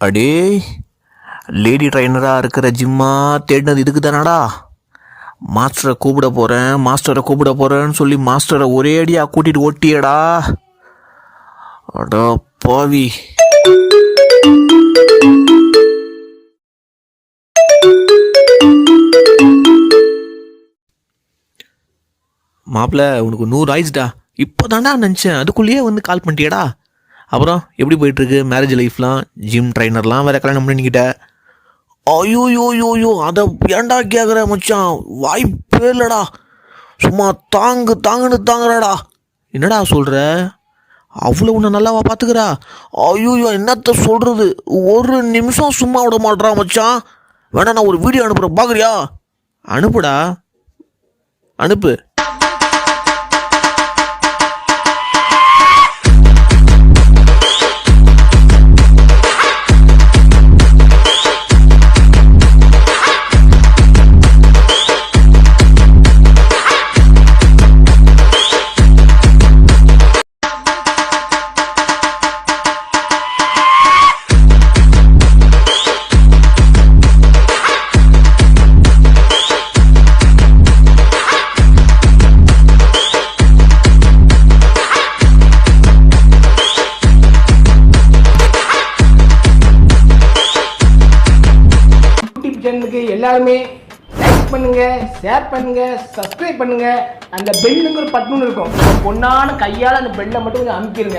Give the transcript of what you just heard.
அடே லேடி ட்ரைனராக இருக்கிற ஜிம்மா தேடினது இதுக்கு தானடா? மாஸ்டரை கூப்பிட போகிறேன் மாஸ்டரை கூப்பிட போகிறேன்னு சொல்லி மாஸ்டரை ஒரே அடியாக கூட்டிகிட்டு ஓட்டியடா. அடா பாவி. மாப்பிள்ள உனக்கு நூறு ஆயிடுச்சுடா. இப்போ தாண்டா நினச்சேன். அதுக்குள்ளேயே வந்து கால் பண்ணிட்டியடா. அப்புறம் எப்படி போயிட்டுருக்கு? மேரேஜ் லைஃப்லாம் ஜிம் ட்ரைனர்லாம் வேறு கல்யாணம் பண்ணிக்கிட்ட. ஐயோ யோ யோ யோ அதை ஏன்டா கேட்குற மச்சான்? வாய்ப்பே இல்லைடா. சும்மா தாங்கு தாங்குன்னு தாங்குறாடா. என்னடா சொல்கிற அவ்வளோ உன்னை நல்லாவா பார்த்துக்கிறா ஐயோ என்னத்த சொல்கிறது ஒரு நிமிஷம் சும்மா விட மாட்றா மச்சான். வேணா நான் ஒரு வீடியோ அனுப்புகிறேன் பார்க்குறியா அனுப்புடா. அனுப்பு. யூடியூப் சேனலுக்கு எல்லாருமே லைக் பண்ணுங்க ஷேர் பண்ணுங்க சப்ஸ்கிரைப் பண்ணுங்க. அந்த பெல்லுங்கிற பட்டுன்னு இருக்கும். பொண்ணான கையால் அந்த பெல்லை மட்டும் கொஞ்சம் அமுக்கிடுங்க